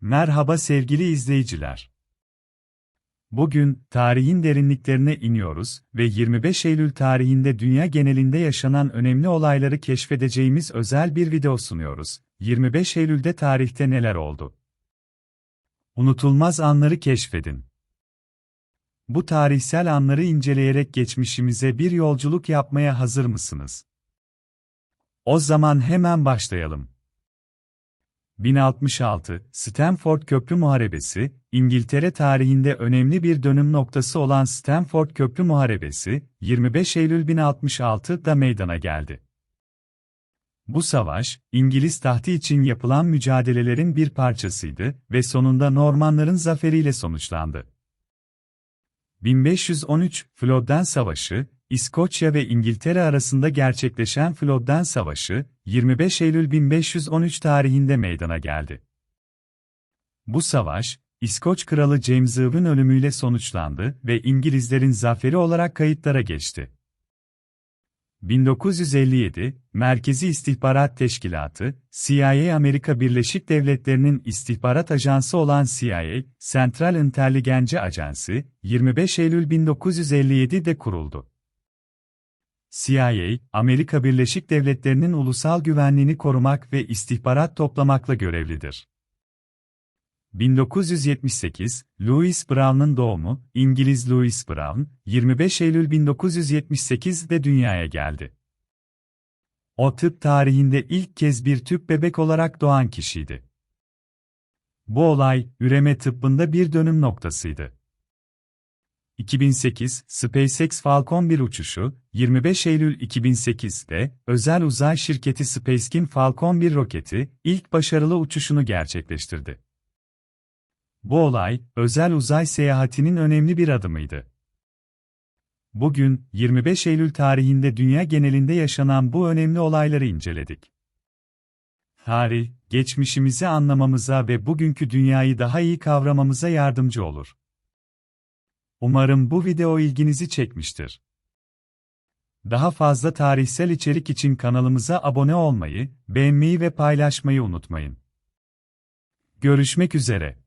Merhaba sevgili izleyiciler. Bugün tarihin derinliklerine iniyoruz ve 25 Eylül tarihinde dünya genelinde yaşanan önemli olayları keşfedeceğimiz özel bir video sunuyoruz. 25 Eylül'de tarihte neler oldu? Unutulmaz anları keşfedin. Bu tarihsel anları inceleyerek geçmişimize bir yolculuk yapmaya hazır mısınız? O zaman hemen başlayalım. 1066, Stamford Köprü Muharebesi, İngiltere tarihinde önemli bir dönüm noktası olan Stamford Köprü Muharebesi, 25 Eylül 1066'da meydana geldi. Bu savaş, İngiliz tahtı için yapılan mücadelelerin bir parçasıydı ve sonunda Normanların zaferiyle sonuçlandı. 1513, Flodden Savaşı, İskoçya ve İngiltere arasında gerçekleşen Flodden Savaşı, 25 Eylül 1513 tarihinde meydana geldi. Bu savaş, İskoç Kralı James Irwin ölümüyle sonuçlandı ve İngilizlerin zaferi olarak kayıtlara geçti. 1957, Merkezi İstihbarat Teşkilatı, CIA Amerika Birleşik Devletleri'nin istihbarat ajansı olan CIA, Central Intelligence Agency, 25 Eylül 1957'de kuruldu. CIA, Amerika Birleşik Devletleri'nin ulusal güvenliğini korumak ve istihbarat toplamakla görevlidir. 1978, Louis Brown'un doğumu, İngiliz Louis Brown, 25 Eylül 1978'de dünyaya geldi. O tıp tarihinde ilk kez bir tüp bebek olarak doğan kişiydi. Bu olay, üreme tıbbında bir dönüm noktasıydı. 2008 SpaceX Falcon 1 uçuşu, 25 Eylül 2008'de özel uzay şirketi SpaceX'in Falcon 1 roketi ilk başarılı uçuşunu gerçekleştirdi. Bu olay, özel uzay seyahatinin önemli bir adımıydı. Bugün, 25 Eylül tarihinde dünya genelinde yaşanan bu önemli olayları inceledik. Tarih, geçmişimizi anlamamıza ve bugünkü dünyayı daha iyi kavramamıza yardımcı olur. Umarım bu video ilginizi çekmiştir. Daha fazla tarihsel içerik için kanalımıza abone olmayı, beğenmeyi ve paylaşmayı unutmayın. Görüşmek üzere.